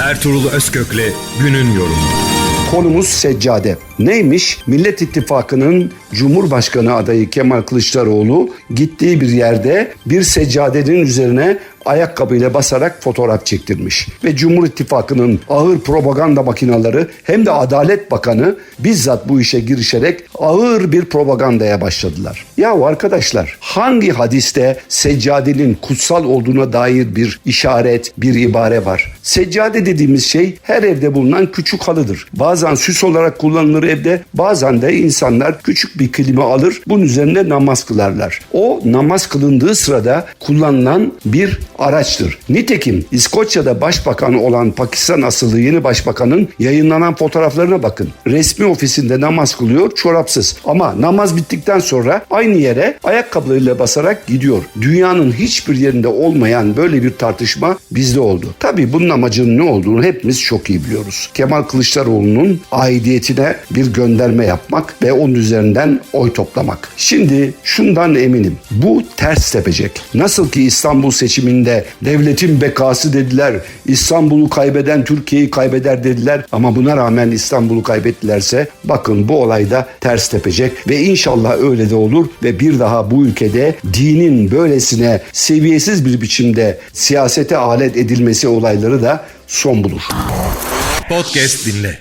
Ertuğrul Özkök'le günün yorumu. Konumuz seccade. Neymiş? Millet İttifakı'nın Cumhurbaşkanı adayı Kemal Kılıçdaroğlu gittiği bir yerde bir seccadenin üzerine ayakkabıyla basarak fotoğraf çektirmiş. Ve Cumhur İttifakı'nın ağır propaganda makinaları hem de Adalet Bakanı bizzat bu işe girişerek ağır bir propagandaya başladılar. Ya arkadaşlar hangi hadiste seccadenin kutsal olduğuna dair bir işaret, bir ibare var? Seccade dediğimiz şey her evde bulunan küçük halıdır. Bazen süs olarak kullanılır evde, bazen de insanlar küçük bir klima alır, bunun üzerinde namaz kılarlar. O namaz kılındığı sırada kullanılan bir araçtır. Nitekim İskoçya'da başbakan olan Pakistan asıllı yeni başbakanın yayınlanan fotoğraflarına bakın. Resmi ofisinde namaz kılıyor çorapsız ama namaz bittikten sonra aynı yere ayakkabılarıyla basarak gidiyor. Dünyanın hiçbir yerinde olmayan böyle bir tartışma bizde oldu. Tabii bunun amacının ne olduğunu hepimiz çok iyi biliyoruz. Kemal Kılıçdaroğlu'nun aidiyetine bir gönderme yapmak ve onun üzerinden oy toplamak. Şimdi şundan eminim. Bu ters tepecek. Nasıl ki İstanbul seçiminde devletin bekası dediler. İstanbul'u kaybeden Türkiye'yi kaybeder dediler. Ama buna rağmen İstanbul'u kaybettilerse bakın bu olayda ters tepecek ve inşallah öyle de olur ve bir daha bu ülkede dinin böylesine seviyesiz bir biçimde siyasete alet edilmesi olayları da son bulur. Podcast dinle.